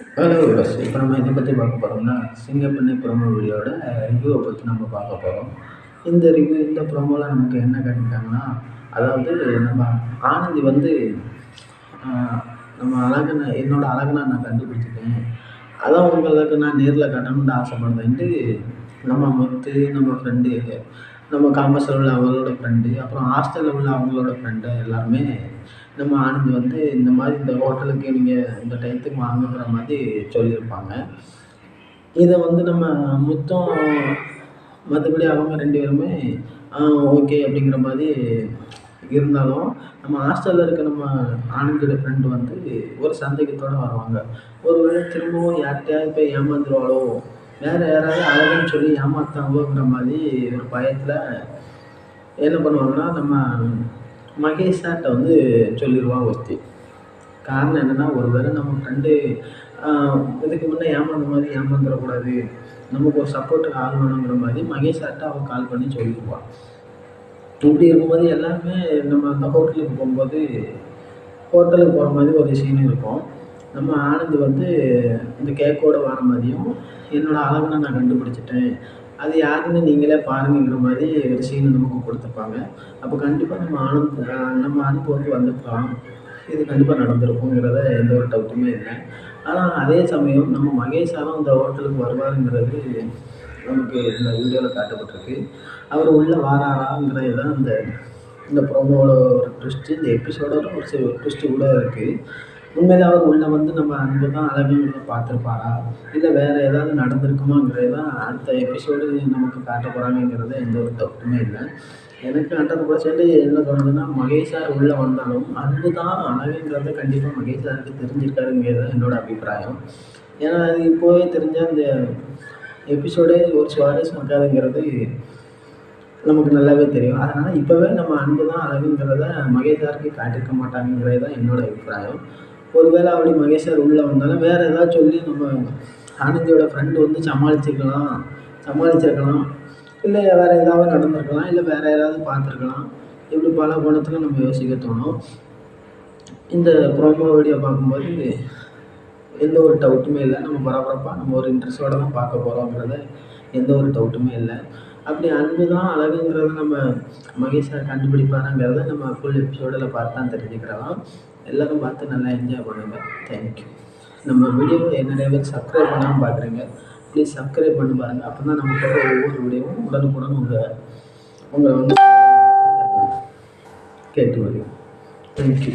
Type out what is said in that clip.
Hello இப்போ நம்ம இதை பற்றி பார்க்க போகிறோம்னா சிங்கப்பண்ணை ப்ரோமோ வீடியோட ரிவ்யூவை பற்றி நம்ம பார்க்க போகிறோம் இந்த ரிவ்யூ இந்த ப்ரோமோவில் நமக்கு என்ன காட்டியிருக்காங்கன்னா அதாவது நம்ம ஆனந்தி வந்து நம்ம அழகனை என்னோட அழகனை நான் கண்டுபிடிச்சிட்டேன். அதான் உங்களுக்கு நான் நேரில் கட்டணும்னு ஆசைப்படுறேன்ட்டு நம்ம முத்து நம்ம ஃப்ரெண்டு நம்ம காம்பஸில் உள்ள அவங்களோட ஃப்ரெண்டு அப்புறம் ஹாஸ்டலில் உள்ள அவங்களோட ஃப்ரெண்டு எல்லாருமே நம்ம ஆனந்த் வந்து இந்த மாதிரி இந்த ஹோட்டலுக்கு நீங்கள் இந்த டைத்துக்கு வாங்குங்கிற மாதிரி சொல்லியிருப்பாங்க. இதை வந்து நம்ம முத்தம் மற்றபடி அவங்க ரெண்டு பேருமே ஓகே அப்படிங்கிற மாதிரி இருந்தாலும் நம்ம ஹாஸ்டலில் இருக்க நம்ம ஆனந்தோட ஃப்ரெண்டு வந்து ஒரு சந்தேகத்தோடு வருவாங்க. ஒருவேளை திரும்பவும் யார்கிட்டயாவது போய் ஏமாந்துருவாளோ வேறு யாராவது அழகுன்னு சொல்லி ஏமாத்தாங்களோங்கிற மாதிரி ஒரு பயத்தில் என்ன பண்ணுவாங்கன்னா நம்ம மகேஷ் சார்கிட்ட வந்து சொல்லிடுவான் ஒருத்தி. காரணம் என்னென்னா ஒருவேளை நம்ம ஃப்ரெண்டு இதுக்கு முன்னே ஏமாந்த மாதிரி ஏமாந்துடக்கூடாது. நமக்கு ஒரு சப்போர்ட்டுக்கு ஆள் வேணுங்கிற மாதிரி மகேஷ் அவன் கால் பண்ணி சொல்லிடுவான். இப்படி இருக்கும்போது எல்லாருமே நம்ம அந்த ஹோட்டலுக்கு போகும்போது ஹோட்டலுக்கு போகிற மாதிரி ஒரு சீன் இருக்கும். நம்ம ஆனந்த் வந்து இந்த கேக்கோட வர மாதிரியும் என்னோடய அழகனை நான் கண்டுபிடிச்சிட்டேன். அது யாருன்னு நீங்களே பாருங்கிற மாதிரி ஒரு சீன் நமக்கு கொடுத்துருப்பாங்க. அப்போ கண்டிப்பாக நம்ம ஆனந்த் நம்ம அனுப்பு வந்து வந்திருக்கலாம் இது கண்டிப்பாக நடந்திருக்குங்கிறத எந்த ஒரு டவுட்டுமே இல்லை. ஆனால் அதே சமயம் நம்ம மகேஷாரும் அந்த ஹோட்டலுக்கு வருவாருங்கிறது நமக்கு இந்த வீடியோவில் காட்டப்பட்டிருக்கு. அவர் உள்ளே வாராராங்கிறது தான் இந்த இந்த ப்ரோமோவோட ஒரு ட்விஸ்ட்டு இந்த எபிசோடோட ஒரு சில ட்விஸ்ட்டு கூட இருக்குது உண்மையிலே அவர் உள்ளே வந்து நம்ம அன்பு தான் அழகுங்கிறத பார்த்துருப்பாரா? இல்லை வேறு ஏதாவது நடந்திருக்குமாங்கிறது தான் அடுத்த எபிசோடு நமக்கு காட்ட போகிறாங்கங்கிறது எந்த ஒரு தப்புமே இல்லை. எனக்கு ஹண்ட்ரட் பர்சன்ட் என்ன தோணுதுன்னா மகேஷ் சார் உள்ளே வந்தாலும் அன்பு தான் அழகுங்கிறத கண்டிப்பாக மகேஷ் சாருக்கு தெரிஞ்சிருக்காருங்கிறது தான் என்னோட அபிப்பிராயம். ஏன்னா அது இப்போவே தெரிஞ்ச அந்த எபிசோடே ஒரு சுவாரஸ்யம் இருக்காதுங்கிறது நமக்கு நல்லாவே தெரியும். அதனால் இப்போவே நம்ம அன்பு தான் அழகுங்கிறத மகேஷ் சாருக்கு காட்டியிருக்க மாட்டாங்கிறது தான் என்னோட அபிப்பிராயம். ஒருவேளை அப்படி மகேஷ் சார் உள்ளே வந்தாலும் வேறு ஏதாவது சொல்லி நம்ம ஆனந்தியோட ஃப்ரெண்டு வந்து சமாளிச்சிருக்கலாம் சமாளிச்சிருக்கலாம். இல்லை வேறு ஏதாவது நடந்திருக்கலாம் இல்லை வேறு யாராவது பார்த்துருக்கலாம். இப்படி பல கோணத்தில் நம்ம யோசிக்க தோணும். இந்த ப்ரோமோ வீடியோ பார்க்கும்போது எந்த ஒரு டவுட்டுமே இல்லை. நம்ம பரபரப்பாக நம்ம ஒரு இன்ட்ரெஸ்டோடு தான் பார்க்க போகிறோங்கிறத எந்த ஒரு டவுட்டுமே இல்லை. அப்படி அன்பு தான் அழகுங்கிறத நம்ம மகேஷ் சார் கண்டுபிடிப்பாருங்கிறத நம்ம ஃபுல் எபிசோடில் பார்த்து தான் தெரிஞ்சுக்கிறலாம் எல்லோரும் பார்த்து நல்லா என்ஜாய் பண்ணுங்கள் தேங்க்யூ நம்ம வீடியோவை நிறைய பேர் சப்ஸ்கிரைப் பண்ணாமல் பார்க்குறீங்க ப்ளீஸ் சப்ஸ்கிரைப் பண்ணி பாருங்கள் அப்போ தான் நம்ம போடுற ஒவ்வொரு வீடியோவும் உடனுக்குடன் உங்கள் உங்களை வந்து கேட்டு வரும். தேங்க்யூ